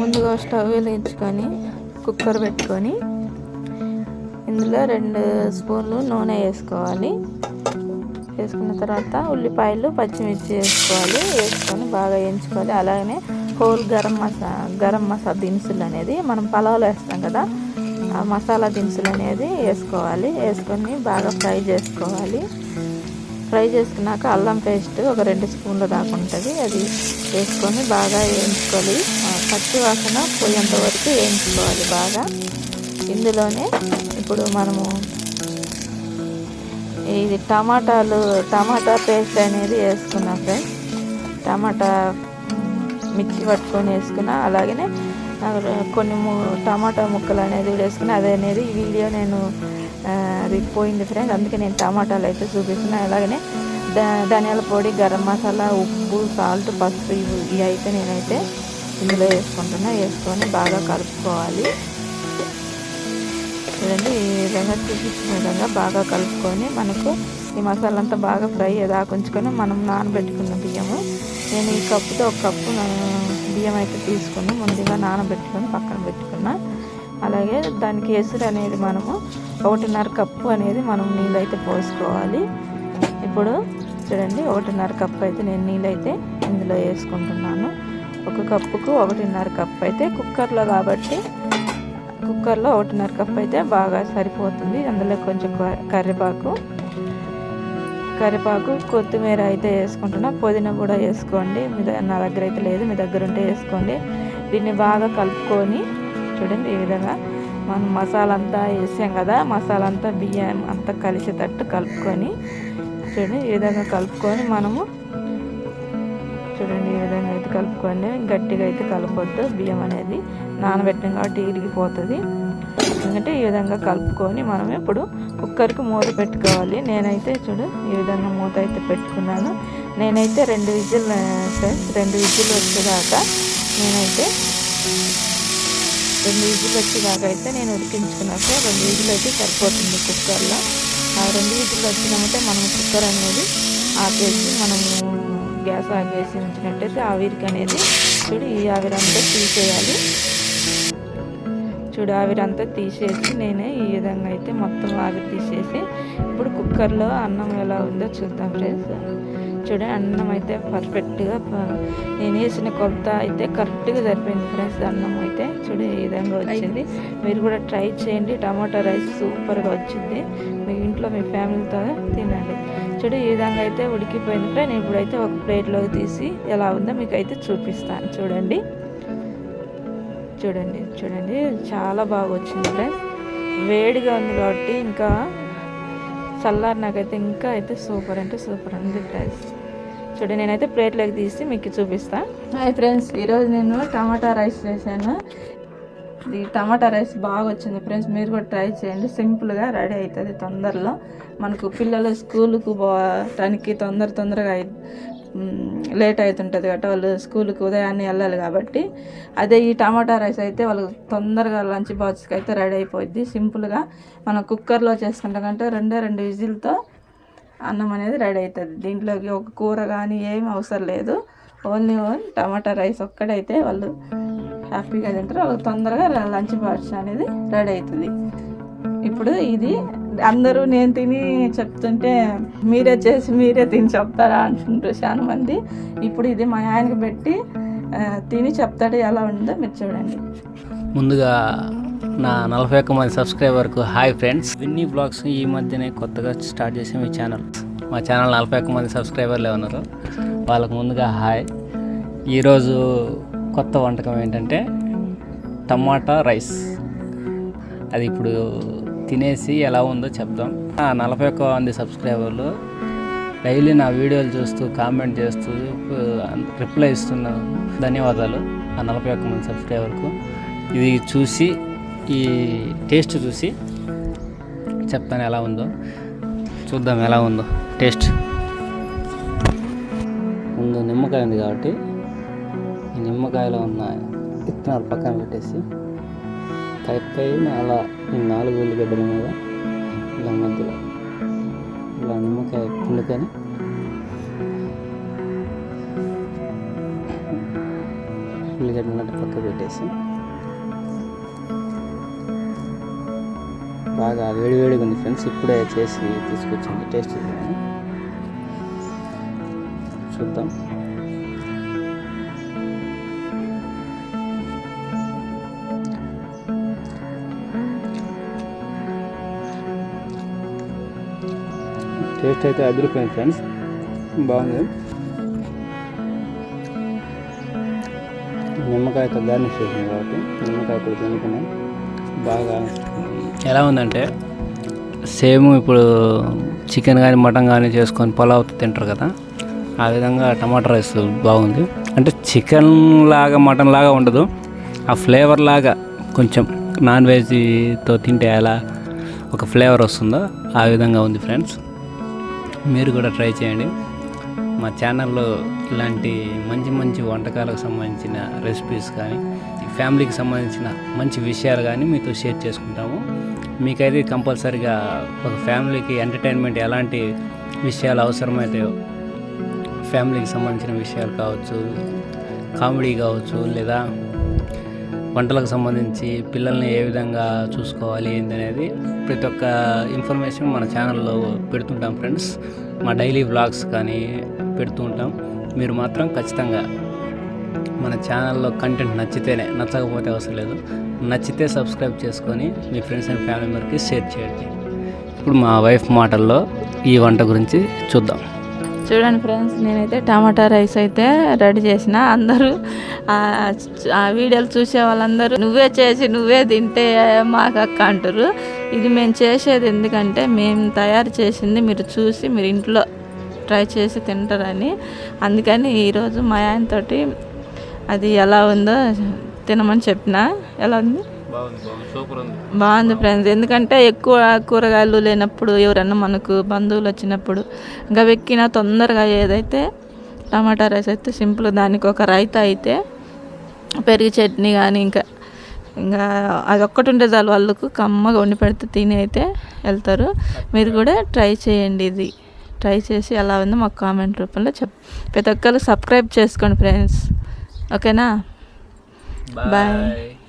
ముందుగా స్టవ్ వెలిగించుకొని కుక్కర్ పెట్టుకొని ఇందులో రెండు స్పూన్లు నూనె వేసుకోవాలి. వేసుకున్న తర్వాత ఉల్లిపాయలు పచ్చిమిర్చి వేసుకోవాలి. వేసుకొని బాగా వేయించుకోవాలి. అలాగనే హోల్ గరం మసా గరం మసాలా దినుసులు అనేది మనం పలావులో వేస్తాం కదా ఆ మసాలా దినుసులు అనేది వేసుకోవాలి. వేసుకొని బాగా ఫ్రై చేసుకోవాలి. ఫ్రై చేసుకున్నాక అల్లం పేస్ట్ ఒక రెండు స్పూన్లు దాకా ఉంటుంది. అది వేసుకొని బాగా వేయించుకోవాలి. పచ్చి వాసన పోయేంత వరకు వేయించుకోవాలి బాగా. ఇందులోనే ఇప్పుడు మనము ఇది టమాటాలు టమాటా పేస్ట్ అనేది వేసుకున్నాం ఫ్రెండ్స్. టమాటా మిక్సీ పట్టుకొని వేసుకున్నా అలాగనే కొన్ని టమాటా ముక్కలు అనేది కూడా వేసుకున్నా అదే అనేది ఈ వీడియో నేను అది పోయింది ఫ్రెండ్స్ అందుకే నేను టమాటాలు అయితే చూపిస్తున్నా. అలాగనే ధనియాల పొడి గరం మసాలా ఉప్పు సాల్ట్ పసుపు ఇవి ఇవి అయితే నేనైతే ఇందులో వేసుకుంటున్నా. వేసుకొని బాగా కలుపుకోవాలి. చూడండి ఈ విధంగా చూపించిన విధంగా బాగా కలుపుకొని మనకు ఈ మసాలా అంతా బాగా ఫ్రై దాకుంచుకొని మనం నానబెట్టుకున్న బియ్యము. నేను ఈ కప్పుతో ఒక కప్పు బియ్యం అయితే తీసుకుని ముందుగా నానబెట్టుకొని పక్కన పెట్టుకున్నా. అలాగే దానికి ఎసురు అనేది మనము ఒకటిన్నర కప్పు అనేది మనం నీళ్ళు అయితే పోసుకోవాలి. ఇప్పుడు చూడండి ఒకటిన్నర కప్పు అయితే నేను నీళ్ళు అయితే ఇందులో వేసుకుంటున్నాను. ఒక కప్పుకు ఒకటిన్నర కప్పు అయితే కుక్కర్లో కాబట్టి కుక్కర్లో ఒకటిన్నర కప్పు అయితే బాగా సరిపోతుంది. అందులో కొంచెం క- కరివేపాకు కరివేపాకు కొత్తిమీర అయితే వేసుకుంటున్నా. పుదీనా కూడా వేసుకోండి. మీ దగ్గర నా దగ్గర అయితే లేదు. మీ దగ్గర ఉంటే వేసుకోండి. దీన్ని బాగా కలుపుకొని చూడండి ఈ విధంగా మనం మసాలా అంతా వేసాం కదా మసాలా అంతా బియ్యం అంతా కలిసేటట్టు కలుపుకొని చూడండి ఈ విధంగా కలుపుకొని మనము చూడండి ఈ విధంగా అయితే కలుపుకోండి. గట్టిగా అయితే కలపొద్దు బియ్యం అనేది నానబెట్టాం కాబట్టి ఇరిగిపోతుంది. ఎందుకంటే ఈ విధంగా కలుపుకొని మనం ఇప్పుడు కుక్కర్కి మూత పెట్టుకోవాలి. నేనైతే చూడు ఈ విధంగా మూత అయితే పెట్టుకున్నాను. నేనైతే రెండు విజిల్ ఫ్రెండ్స్ రెండు విజిల్ వచ్చేదాకా నేనైతే రెండు విజులు వచ్చేదాకా అయితే నేను ఉడికించుకున్నాక రెండు విజులు అయితే సరిపోతుంది కుక్కర్లో. ఆ రెండు విజులు వచ్చినామంటే మనం కుక్కర్ అనేది ఆపేసి మనము గ్యాస్ ఆపేసి ఉంచినట్టయితే ఆవిరికి అనేది చూడు ఈ ఆవిరంతా తీసేయాలి. చూడు ఆవిరంతా తీసేసి నేనే ఈ విధంగా అయితే మొత్తం ఆవిరి తీసేసి ఇప్పుడు కుక్కర్లో అన్నం ఎలా ఉందో చూద్దాం ఫ్రెండ్స్. చూడండి అన్నం అయితే పర్ఫెక్ట్గా నేను వేసిన కొలత అయితే కరెక్ట్గా సరిపోయింది ఫ్రెండ్స్ అన్నం అయితే చూడు ఈ విధంగా వచ్చింది. మీరు కూడా ట్రై చేయండి. టమాటా రైస్ సూపర్గా వచ్చింది. మీ ఇంట్లో మీ ఫ్యామిలీతో తినండి. చూడు ఈ విధంగా అయితే ఉడికిపోయింది ఫ్రెండ్ ఇప్పుడైతే ఒక ప్లేట్లోకి తీసి ఎలా ఉందో మీకు అయితే చూపిస్తాను. చూడండి. చూడండి చూడండి. చాలా బాగా వచ్చింది ఫ్రెండ్స్ వేడిగా ఉంది కాబట్టి ఇంకా చల్లారి నాకైతే ఇంకా అయితే సూపర్ అంటే సూపర్ ఉంది ఫ్రెండ్స్ చూడండి నేనైతే ప్లేట్లోకి తీసి మీకు చూపిస్తాను హాయ్ ఫ్రెండ్స్ ఈరోజు నేను టమాటా రైస్ చేశాను. ఇది టమాటా రైస్ బాగా వచ్చింది ఫ్రెండ్స్ మీరు కూడా ట్రై చేయండి. సింపుల్గా రెడీ అవుతుంది తొందరలో. మనకు పిల్లలు స్కూల్కు పోవటానికి తొందర తొందరగా లేట్ అవుతుంటుంది కాబట్టి వాళ్ళు స్కూల్కి ఉదయాన్నే వెళ్ళాలి కాబట్టి అదే ఈ టమాటా రైస్ అయితే వాళ్ళు తొందరగా లంచ్ బాక్స్కి అయితే రెడీ అయిపోద్ది సింపుల్గా మనం కుక్కర్లో చేసుకుంటాం కంటే రెండే రెండు విజిల్తో అన్నం అనేది రెడీ అవుతుంది దీంట్లోకి ఒక కూర కానీ ఏం అవసరం లేదు. ఓన్లీ ఓన్ టమాటా రైస్ ఒక్కడైతే వాళ్ళు హ్యాపీగా తింటారు. వాళ్ళకి తొందరగా లంచ్ బాక్స్ అనేది రెడీ అవుతుంది ఇప్పుడు ఇది అందరూ నేను తిని చెప్తుంటే మీరే చేసి మీరే తిని చెప్తారా అంటుంటారు చాలా మంది. ఇప్పుడు ఇది మా ఆయనకి పెట్టి తిని చెప్తాడు ఎలా ఉందో మీరు చూడండి. ముందుగా నా నలభై ఒక్క మంది సబ్స్క్రైబర్కు హాయ్ ఫ్రెండ్స్. విన్నీ బ్లాగ్స్ ఈ మధ్యనే కొత్తగా స్టార్ట్ చేసాం ఈ ఛానల్. మా ఛానల్ నలభై ఒక్క మంది సబ్స్క్రైబర్లే ఉన్నారు. వాళ్ళకు ముందుగా హాయ్. ఈరోజు కొత్త వంటకం ఏంటంటే టమాటా రైస్. అది ఇప్పుడు తినేసి ఎలా ఉందో చెప్దాం. ఆ నలభై ఒక్క మంది సబ్స్క్రైబర్లు డైలీ నా వీడియోలు చూస్తూ కామెంట్ చేస్తూ రిప్లై ఇస్తున్నారు ధన్యవాదాలు. ఆ నలభై ఒక్క మంది సబ్స్క్రైబర్కు. ఇది చూసి ఈ టేస్ట్ చూసి చెప్తాను ఎలా ఉందో. చూద్దాం ఎలా ఉందో టేస్ట్. ముందు నిమ్మకాయ ఉంది కాబట్టి ఈ నిమ్మకాయలో ఉన్న విత్తనాలు పక్కన పెట్టేసి కైపై అలా ఈ నాలుగు ఉల్లిగడ్డల మీద ఇలా మధ్యలో ఇలా నిమ్మకాయ పుల్లుకొని పల్లి చట్నీ పక్క పెట్టేసి బాగా వేడివేడిగా ఉంది ఫ్రెండ్స్. ఇప్పుడే చేసి తీసుకొచ్చింది. టేస్ట్ చూద్దాం. టేస్ట్ అయితే అదిరిపోయింది ఫ్రెండ్స్. బాగుంది. నిమ్మకాయతో గార్నిష్ చేసింది కాబట్టి నిమ్మకాయ కూడా తినుకున్నాం. బాగా. ఎలా ఉందంటే సేమ్ ఇప్పుడు చికెన్ కానీ మటన్ కానీ చేసుకొని పొలావ్ తింటారు కదా ఆ విధంగా టమాటా రైస్ బాగుంది. అంటే చికెన్ లాగా మటన్ లాగా ఉండదు. ఆ ఫ్లేవర్ లాగా కొంచెం నాన్ వెజ్తో తింటే ఎలా ఒక ఫ్లేవర్ వస్తుందో ఆ విధంగా ఉంది ఫ్రెండ్స్. మీరు కూడా ట్రై చేయండి. మా ఛానల్లో ఇలాంటి మంచి మంచి వంటకాలకు సంబంధించిన రెసిపీస్ కానీ ఫ్యామిలీకి సంబంధించిన మంచి విషయాలు కానీ మీతో షేర్ చేసుకుంటాము. మీకైతే కంపల్సరిగా ఒక ఫ్యామిలీకి ఎంటర్టైన్మెంట్ ఎలాంటి విషయాలు అవసరమైతాయో ఫ్యామిలీకి సంబంధించిన విషయాలు కావచ్చు కామెడీ కావచ్చు లేదా వంటలకు సంబంధించి పిల్లల్ని ఏ విధంగా చూసుకోవాలి ఏంది అనేది ప్రతి ఒక్క ఇన్ఫర్మేషన్ మన ఛానల్లో పెడుతుంటాం ఫ్రెండ్స్. మా డైలీ వ్లాగ్స్ కానీ పెడుతూ ఉంటాం. మీరు మాత్రం ఖచ్చితంగా మన ఛానల్లో కంటెంట్ నచ్చితేనే నచ్చకపోతే అవసరం లేదు. నచ్చితే సబ్స్క్రైబ్ చేసుకొని మీ ఫ్రెండ్స్ అండ్ ఫ్యామిలీ మెంబర్కి షేర్ చేయండి. ఇప్పుడు మా వైఫ్ మాటల్లో ఈ వంట గురించి చూద్దాం. చూడండి ఫ్రెండ్స్ నేనైతే టమాటా రైస్ అయితే రెడీ చేసిన. అందరూ ఆ- వీడియోలు చూసే వాళ్ళందరూ నువ్వే చేసి నువ్వే తింటే మాకు అక్క అంటారు ఇది మేము చేసేది ఎందుకంటే మేము తయారు చేసింది మీరు చూసి మీరు ఇంట్లో ట్రై చేసి తింటారని. అందుకని ఈరోజు మా ఆయనతోటి అది ఎలా ఉందో తినమని చెప్పిన. ఎలా ఉంది? బాగుంది ఫ్రెండ్స్. ఎందుకంటే ఎక్కువ కూరగాయలు లేనప్పుడు ఎవరన్నా మనకు బంధువులు వచ్చినప్పుడు ఇంకా వెక్కిన తొందరగా ఏదైతే టమాటా రైస్ అయితే సింపుల్ దానికి ఒక రైతా అయితే పెరుగు చట్నీ కానీ ఇంకా ఇంకా అది ఒక్కటి ఉంటే చాలు వాళ్ళకు కమ్మగా వండి పెడితే తిని అయితే వెళ్తారు. మీరు కూడా ట్రై చేయండి ఇది. ట్రై చేసి ఎలా ఉందో మాకు కామెంట్ రూపంలో చెప్ ప్రతి ఒక్కరు సబ్స్క్రైబ్ చేసుకోండి ఫ్రెండ్స్. ఓకేనా? Bye.